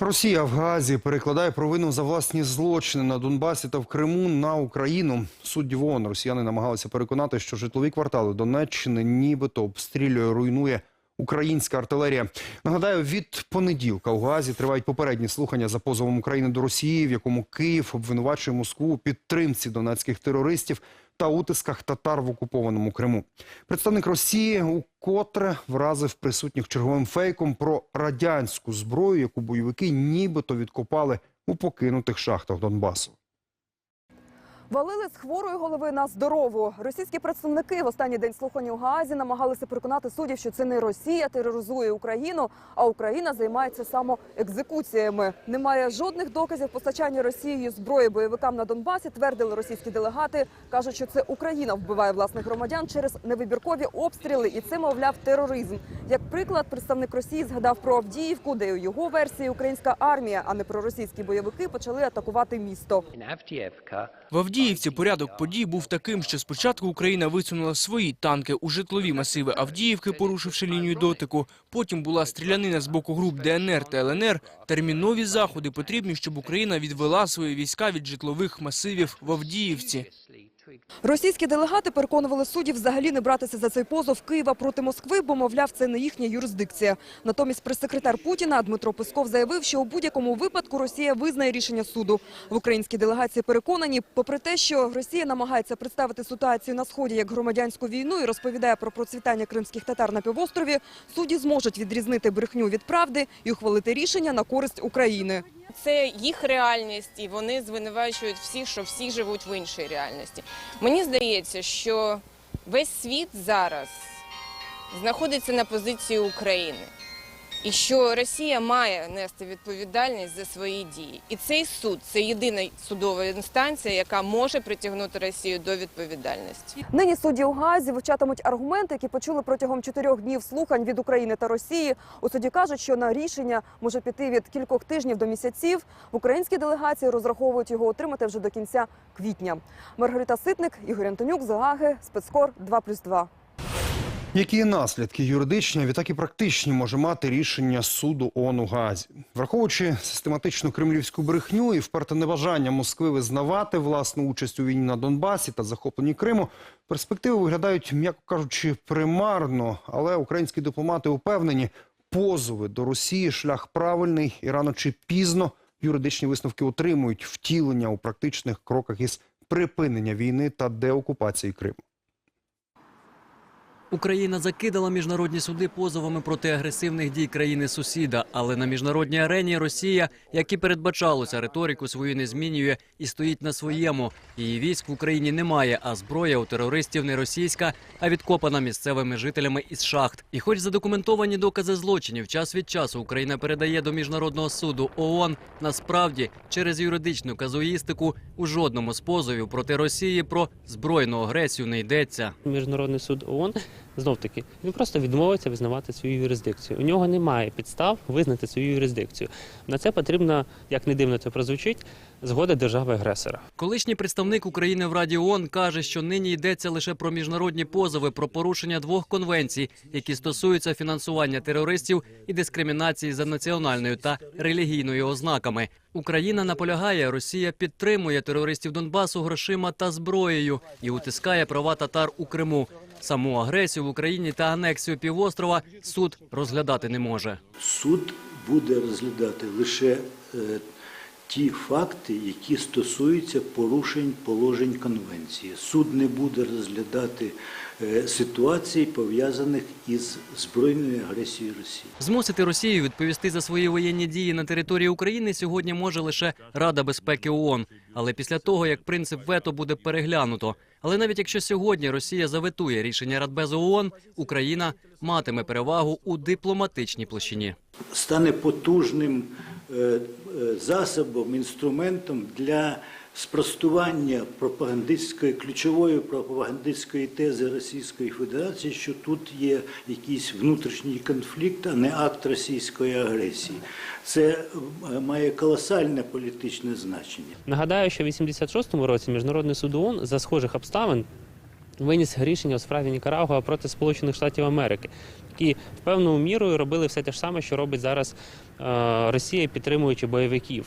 Росія в Газі перекладає провину за власні злочини на Донбасі та в Криму на Україну. Суддів ООН росіяни намагалися переконати, що житлові квартали Донеччини нібито обстрілює, руйнує українська артилерія. Нагадаю, від понеділка у Газі тривають попередні слухання за позовом України до Росії, в якому Київ обвинувачує Москву у підтримці донецьких терористів та утисках татар в окупованому Криму. Представник Росії укотре вразив присутніх черговим фейком про радянську зброю, яку бойовики нібито відкопали у покинутих шахтах Донбасу. Валили з хворої голови на здорову. Російські представники в останній день слухань у Гаазі намагалися переконати суддів, що це не Росія тероризує Україну, а Україна займається самоекзекуціями. Немає жодних доказів постачання Росією зброї бойовикам на Донбасі. Твердили російські делегати. кажуть, що це Україна вбиває власних громадян через невибіркові обстріли, і це мовляв тероризм. Як приклад, представник Росії згадав про Авдіївку, де у його версії українська армія, а не проросійські бойовики, почали атакувати місто. Avdiivka, В Авдіївці порядок подій був таким, що спочатку Україна висунула свої танки у житлові масиви Авдіївки, порушивши лінію дотику. Потім була стрілянина з боку груп ДНР та ЛНР. Термінові заходи потрібні, щоб Україна відвела свої війська від житлових масивів в Авдіївці. Російські делегати переконували суддів взагалі не братися за цей позов Києва проти Москви, бо, мовляв, це не їхня юрисдикція. Натомість прес-секретар Путіна Дмитро Песков заявив, що у будь-якому випадку Росія визнає рішення суду. В українській делегації переконані, попри те, що Росія намагається представити ситуацію на сході як громадянську війну і розповідає про процвітання кримських татар на півострові, судді зможуть відрізнити брехню від правди і ухвалити рішення на користь України. Це їх реальність, і вони звинувачують всіх, що всі живуть в іншій реальності. Мені здається, що весь світ зараз знаходиться на позиції України, і що Росія має нести відповідальність за свої дії. І цей суд це єдина судова інстанція, яка може притягнути Росію до відповідальності. Нині судді у Гаазі вивчатимуть аргументи, які почули протягом чотирьох днів слухань від України та Росії. У суді кажуть, що на рішення може піти від кількох тижнів до місяців. В українській делегації розраховують його отримати вже до кінця квітня. Маргарита Ситник, Ігор Антонюк, Загаги, спецкор 2+,2. Які наслідки юридичні, відтак і практичні може мати рішення суду ООН у Газі? Враховуючи систематичну кремлівську брехню і вперте небажання Москви визнавати власну участь у війні на Донбасі та захопленні Криму, перспективи виглядають, м'яко кажучи, примарно. Але українські дипломати упевнені, позови до Росії шлях правильний і рано чи пізно юридичні висновки отримують втілення у практичних кроках із припинення війни та деокупації Криму. Україна закидала міжнародні суди позовами проти агресивних дій країни-сусіда, але на міжнародній арені Росія, як і передбачалося, риторику свою не змінює і стоїть на своєму. Її військ в Україні немає, а зброя у терористів не російська, а відкопана місцевими жителями із шахт. І, хоч задокументовані докази злочинів, час від часу Україна передає до міжнародного суду ООН, насправді через юридичну казуїстику у жодному з позовів проти Росії про збройну агресію не йдеться. Міжнародний суд ООН знов таки він просто відмовиться визнавати свою юрисдикцію. У нього немає підстав визнати свою юрисдикцію. На це потрібно, як не дивно це прозвучить, згода держави-агресора. Колишній представник України в Раді ООН каже, що нині йдеться лише про міжнародні позови про порушення двох конвенцій, які стосуються фінансування терористів і дискримінації за національною та релігійною ознаками. Україна наполягає, Росія підтримує терористів Донбасу грошима та зброєю і утискає права татар у Криму. Саму агресію в Україні та анексію півострова суд розглядати не може. Суд буде розглядати лише е, ті факти, які стосуються порушень положень конвенції. Суд не буде розглядати е, ситуацій, пов'язаних із збройною агресією Росії. Змусити Росію відповісти за свої воєнні дії на території України сьогодні може лише Рада безпеки ООН. Але після того, як принцип вето буде переглянуто. Але навіть якщо сьогодні Росія заветує рішення Радбезу ООН, Україна матиме перевагу у дипломатичній площині. Стане потужним е, е, засобом, інструментом для спростування пропагандистської ключової пропагандистської тези Російської Федерації, що тут є якийсь внутрішній конфлікт, а не акт російської агресії. Це е, має колосальне політичне значення. Нагадаю, що в 86-му році Міжнародний суд ООН за схожих обставин виніс рішення у справі Нікарагуа проти Сполучених Штатів Америки, які певною мірою робили все те ж саме, що робить зараз е, Росія, підтримуючи бойовиків.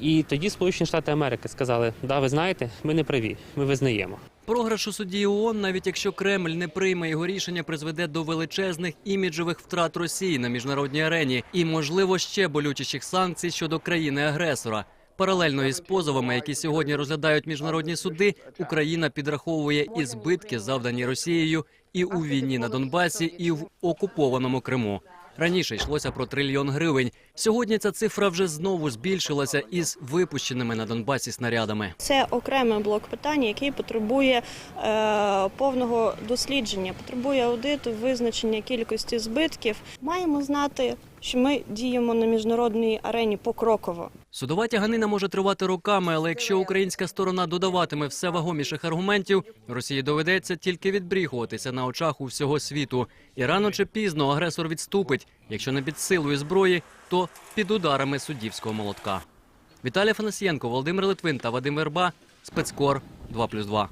І тоді Сполучені Штати Америки сказали: да, ви знаєте, ми не праві, ми визнаємо. Програш у суді ООН, навіть якщо Кремль не прийме його рішення, призведе до величезних іміджових втрат Росії на міжнародній арені і, можливо, ще болючіших санкцій щодо країни-агресора. Паралельно із позовами, які сьогодні розглядають міжнародні суди, Україна підраховує і збитки, завдані Росією, і у війні на Донбасі, і в окупованому Криму. Раніше йшлося про трильйон гривень. Сьогодні ця цифра вже знову збільшилася із випущеними на Донбасі снарядами. Це окремий блок питань, який потребує е, повного дослідження, потребує аудиту, визначення кількості збитків. Маємо знати, що ми діємо на міжнародній арені покроково. Судова тяганина може тривати роками, але якщо українська сторона додаватиме все вагоміших аргументів, Росії доведеться тільки відбріхуватися на очах у всього світу. І рано чи пізно агресор відступить. Якщо не під силою зброї, то під ударами суддівського молотка. Віталій Фанасієнко, Володимир Литвин та Вадим Верба. Спецкор 2+,2.